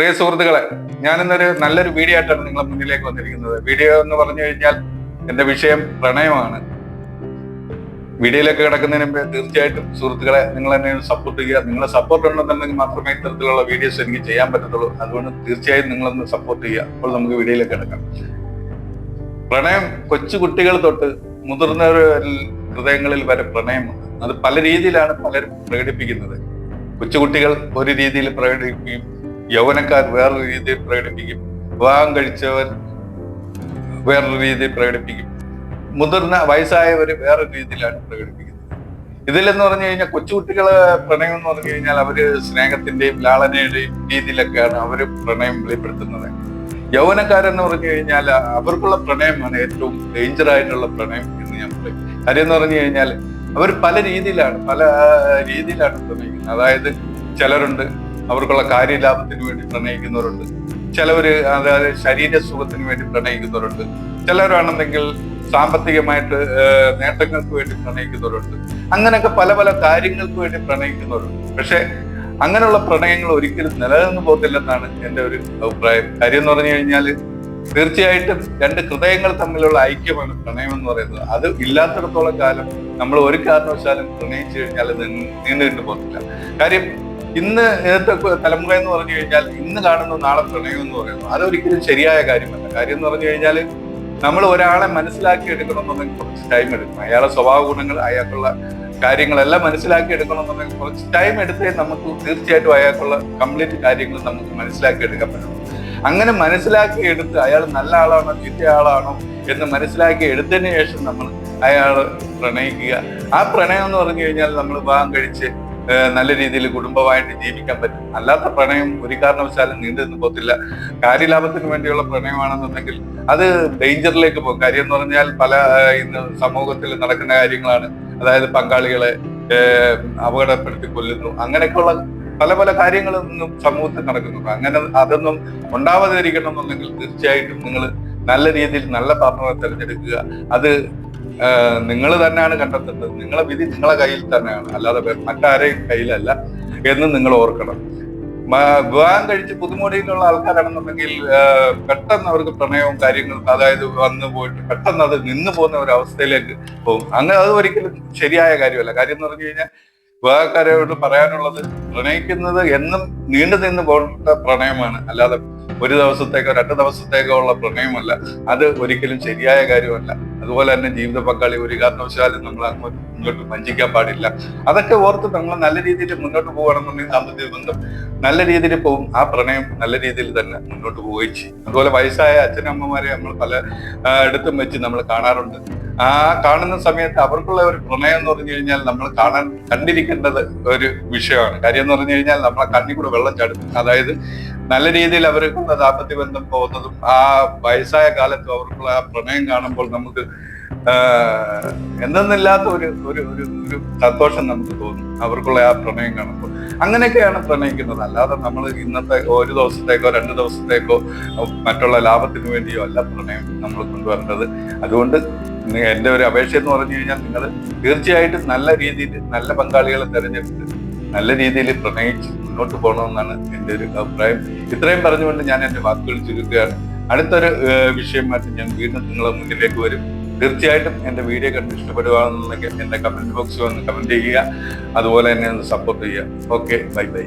പ്രിയ സുഹൃത്തുക്കളെ ഞാനിന്നൊരു നല്ലൊരു വീഡിയോ ആയിട്ടാണ് നിങ്ങളെ മുന്നിലേക്ക് വന്നിരിക്കുന്നത്. വീഡിയോ എന്ന് പറഞ്ഞു കഴിഞ്ഞാൽ എന്റെ വിഷയം പ്രണയമാണ്. വീഡിയോയിലേക്ക് കിടക്കുന്നതിന് മുമ്പ് തീർച്ചയായിട്ടും സുഹൃത്തുക്കളെ നിങ്ങൾ എന്നെ സപ്പോർട്ട് ചെയ്യുക. നിങ്ങളെ സപ്പോർട്ട് ഉണ്ടെന്നുണ്ടെങ്കിൽ മാത്രമേ ഇത്തരത്തിലുള്ള വീഡിയോസ് എനിക്ക് ചെയ്യാൻ പറ്റത്തുള്ളൂ. അതുകൊണ്ട് തീർച്ചയായും നിങ്ങളൊന്ന് സപ്പോർട്ട് ചെയ്യുക. അപ്പോൾ നമുക്ക് വീഡിയോയിലേക്ക് കിടക്കാം. പ്രണയം കൊച്ചു കുട്ടികൾ തൊട്ട് മുതിർന്നവർ ഹൃദയങ്ങളിൽ വരെ പ്രണയമുണ്ട്. അത് പല രീതിയിലാണ് പലരും പ്രകടിപ്പിക്കുന്നത്. കൊച്ചുകുട്ടികൾ ഒരു രീതിയിൽ പ്രകടിപ്പിക്കും യൗവനക്കാർ വേറൊരു രീതിയിൽ പ്രകടിപ്പിക്കും. വിവാഹം കഴിച്ചവർ വേറൊരു രീതിയിൽ പ്രകടിപ്പിക്കും. മുതിർന്ന വയസ്സായവർ വേറൊരു രീതിയിലാണ് പ്രകടിപ്പിക്കുന്നത്. ഇതിലെന്ന് പറഞ്ഞു കഴിഞ്ഞാൽ കൊച്ചുകുട്ടികളെ പ്രണയം എന്ന് പറഞ്ഞു കഴിഞ്ഞാൽ അവർ സ്നേഹത്തിന്റെയും ലാളനയുടെയും രീതിയിലൊക്കെയാണ് അവർ പ്രണയം വെളിപ്പെടുത്തുന്നത്. യൗവനക്കാരെന്ന് പറഞ്ഞു കഴിഞ്ഞാൽ അവർക്കുള്ള പ്രണയമാണ് ഏറ്റവും ഡേഞ്ചർ ആയിട്ടുള്ള പ്രണയം എന്ന് ഞാൻ പറയും. കാര്യം എന്ന് പറഞ്ഞു കഴിഞ്ഞാൽ അവർ പല രീതിയിലാണ് പല രീതിയിലാണ് പ്രണയിക്കുന്നത്. അതായത് ചിലരുണ്ട് അവർക്കുള്ള കാര്യലാഭത്തിന് വേണ്ടി പ്രണയിക്കുന്നവരുണ്ട്. ചിലവർ അതായത് ശരീര സുഖത്തിന് വേണ്ടി പ്രണയിക്കുന്നവരുണ്ട്. ചിലരാണെന്നെങ്കിൽ സാമ്പത്തികമായിട്ട് നേട്ടങ്ങൾക്ക് വേണ്ടി പ്രണയിക്കുന്നവരുണ്ട്. അങ്ങനെയൊക്കെ പല പല കാര്യങ്ങൾക്ക് വേണ്ടി പ്രണയിക്കുന്നവരുണ്ട്. പക്ഷെ അങ്ങനെയുള്ള പ്രണയങ്ങൾ ഒരിക്കലും നിലനിന്ന് പോകത്തില്ലെന്നാണ് എന്റെ ഒരു അഭിപ്രായം. കാര്യം എന്ന് പറഞ്ഞു കഴിഞ്ഞാൽ തീർച്ചയായിട്ടും രണ്ട് ഹൃദയങ്ങൾ തമ്മിലുള്ള ഐക്യമാണ് പ്രണയം എന്ന് പറയുന്നത്. അത് ഇല്ലാത്തിടത്തോളം കാലം നമ്മൾ ഒരു കാരണവശാലും പ്രണയിച്ചു കഴിഞ്ഞാൽ നീണ്ടു പോകത്തില്ല. കാര്യം ഇന്ന് ഇന്നത്തെ തലമുറ എന്ന് പറഞ്ഞു കഴിഞ്ഞാൽ ഇന്ന് കാണുന്ന നാളെ പ്രണയം എന്ന് പറയുന്നു. അതൊരിക്കലും ശരിയായ കാര്യമല്ല. കാര്യം എന്ന് പറഞ്ഞു കഴിഞ്ഞാൽ നമ്മൾ ഒരാളെ മനസ്സിലാക്കി എടുക്കണമെന്നുണ്ടെങ്കിൽ കുറച്ച് ടൈം എടുക്കും. അയാളെ സ്വഭാവ ഗുണങ്ങൾ അയാൾക്കുള്ള കാര്യങ്ങളെല്ലാം മനസ്സിലാക്കി എടുക്കണമെന്നുണ്ടെങ്കിൽ കുറച്ച് ടൈം എടുത്തേ നമുക്ക് തീർച്ചയായിട്ടും അയാൾക്കുള്ള കംപ്ലീറ്റ് കാര്യങ്ങൾ നമുക്ക് മനസ്സിലാക്കി എടുക്കാൻ പറ്റും അങ്ങനെ മനസ്സിലാക്കി എടുത്ത് അയാൾ നല്ല ആളാണോ ചീത്ത ആളാണോ എന്ന് മനസ്സിലാക്കി എടുത്തതിന് ശേഷം നമ്മൾ അയാൾ പ്രണയിക്കുക. ആ പ്രണയം എന്ന് പറഞ്ഞു കഴിഞ്ഞാൽ നമ്മൾ വിവാഹം കഴിച്ച് നല്ല രീതിയിൽ കുടുംബമായിട്ട് ജീവിക്കാൻ പറ്റും. അല്ലാത്ത പ്രണയം ഒരു കാരണവശാലും നീണ്ടു നിന്ന് പോകത്തില്ല കാര്യലാഭത്തിന് വേണ്ടിയുള്ള പ്രണയമാണെന്നുണ്ടെങ്കിൽ അത് ഡേഞ്ചറിലേക്ക് പോകും. കാര്യം എന്ന് പറഞ്ഞാൽ പല ഇന്ന് സമൂഹത്തിൽ നടക്കുന്ന കാര്യങ്ങളാണ്. അതായത് പങ്കാളികളെ അപകടപ്പെടുത്തി കൊല്ലുന്നു. അങ്ങനെയൊക്കെയുള്ള പല പല കാര്യങ്ങളും സമൂഹത്തിൽ നടക്കുന്നുണ്ട്. അങ്ങനെ അതൊന്നും ഉണ്ടാവാതിരിക്കണം എന്നുണ്ടെങ്കിൽ തീർച്ചയായിട്ടും നിങ്ങൾ നല്ല രീതിയിൽ നല്ല പാർട്ണറെ തിരഞ്ഞെടുക്കുക. അത് നിങ്ങൾ തന്നെയാണ് കണ്ടെത്തേണ്ടത് നിങ്ങളെ വിധി നിങ്ങളെ കയ്യിൽ തന്നെയാണ്. അല്ലാതെ മറ്റാരെയും കയ്യിലല്ല എന്ന് നിങ്ങൾ ഓർക്കണം. വിവാഹം കഴിച്ച് പുതുമോടിയിലുള്ള ആൾക്കാരാണെന്നുണ്ടെങ്കിൽ പെട്ടെന്ന് അവർക്ക് പ്രണയവും കാര്യങ്ങളും അതായത് വന്നു പോയിട്ട് പെട്ടെന്ന് അത് നിന്നു പോകുന്ന ഒരു അവസ്ഥയിലേക്ക് പോകും. അങ്ങനെ അത് ഒരിക്കലും ശരിയായ കാര്യമല്ല. കാര്യം എന്ന് പറഞ്ഞു കഴിഞ്ഞാൽ വിവാഹക്കാരോട് പറയാനുള്ളത് പ്രണയിക്കുന്നത് എന്നും നീണ്ടു നിന്ന് പോകേണ്ട പ്രണയമാണ്. അല്ലാതെ ഒരു ദിവസത്തേക്കോ രണ്ട് ദിവസത്തേക്കോ ഉള്ള പ്രണയമല്ല. അത് ഒരിക്കലും ശരിയായ കാര്യമല്ല. അതുപോലെ തന്നെ ജീവിത പങ്കാളി ഒരു കാരണവശാലും നമ്മൾ അങ്ങോട്ട് മുന്നോട്ട് വഞ്ചിക്കാൻ പാടില്ല. അതൊക്കെ ഓർത്ത് നമ്മൾ നല്ല രീതിയിൽ മുന്നോട്ട് പോകണമെന്നുണ്ടെങ്കിൽ ദാമ്പത്യ ബന്ധം നല്ല രീതിയിൽ പോകും ആ പ്രണയം നല്ല രീതിയിൽ തന്നെ മുന്നോട്ട് പോവുകയും ചെയ്യും. അതുപോലെ വയസ്സായ അച്ഛനമ്മമാരെ നമ്മൾ പല ഇടത്തും വെച്ച് നമ്മൾ കാണാറുണ്ട്. ആ കാണുന്ന സമയത്ത് അവർക്കുള്ള ഒരു പ്രണയം എന്ന് പറഞ്ഞു കഴിഞ്ഞാൽ നമ്മൾ കാണാൻ കണ്ടിരിക്കേണ്ടത് ഒരു വിഷയമാണ്. കാര്യം എന്ന് പറഞ്ഞു കഴിഞ്ഞാൽ നമ്മളെ കണ്ണി കൂടെ വെള്ളം ചാടും. അതായത് നല്ല രീതിയിൽ അവർക്കുള്ള ദാമ്പത്യ ബന്ധം പോകുന്നതും ആ വയസ്സായ കാലത്തും അവർക്കുള്ള ആ പ്രണയം കാണുമ്പോൾ നമുക്ക് എന്തെന്നില്ലാത്ത ഒരു ഒരു ഒരു സന്തോഷം നമുക്ക് തോന്നും. അവർക്കുള്ള ആ പ്രണയം കാണുമ്പോൾ അങ്ങനെയൊക്കെയാണ് പ്രണയിക്കുന്നത്. അല്ലാതെ നമ്മൾ ഇന്നത്തെ ഒരു ദിവസത്തേക്കോ രണ്ട് ദിവസത്തേക്കോ മറ്റുള്ള ലാഭത്തിന് വേണ്ടിയോ അല്ല പ്രണയം നമ്മൾ കൊണ്ടുവരേണ്ടത്. അതുകൊണ്ട് എന്റെ ഒരു അപേക്ഷ എന്ന് പറഞ്ഞു കഴിഞ്ഞാൽ നിങ്ങൾ തീർച്ചയായിട്ടും നല്ല രീതിയിൽ നല്ല പങ്കാളികളെ തിരഞ്ഞെടുത്ത് നല്ല രീതിയിൽ പ്രണയിച്ച് മുന്നോട്ട് പോകണമെന്നാണ് എന്റെ ഒരു അഭിപ്രായം. ഇത്രയും പറഞ്ഞുകൊണ്ട് ഞാൻ എന്റെ വാക്കുകൾ ചുരുക്കുകയാണ്. അടുത്തൊരു വിഷയം വിഷയമായിട്ട് ഞാൻ വീണ്ടും നിങ്ങളെ മുന്നിലേക്ക് വരും. തീർച്ചയായിട്ടും എന്റെ വീഡിയോ കണ്ട് ഇഷ്ടപ്പെടുകയാണെന്നുണ്ടെങ്കിൽ എന്റെ കമന്റ് ബോക്സിൽ വന്ന് കമന്റ് ചെയ്യുക. അതുപോലെ തന്നെ ഒന്ന് സപ്പോർട്ട് ചെയ്യുക. Okay bye bye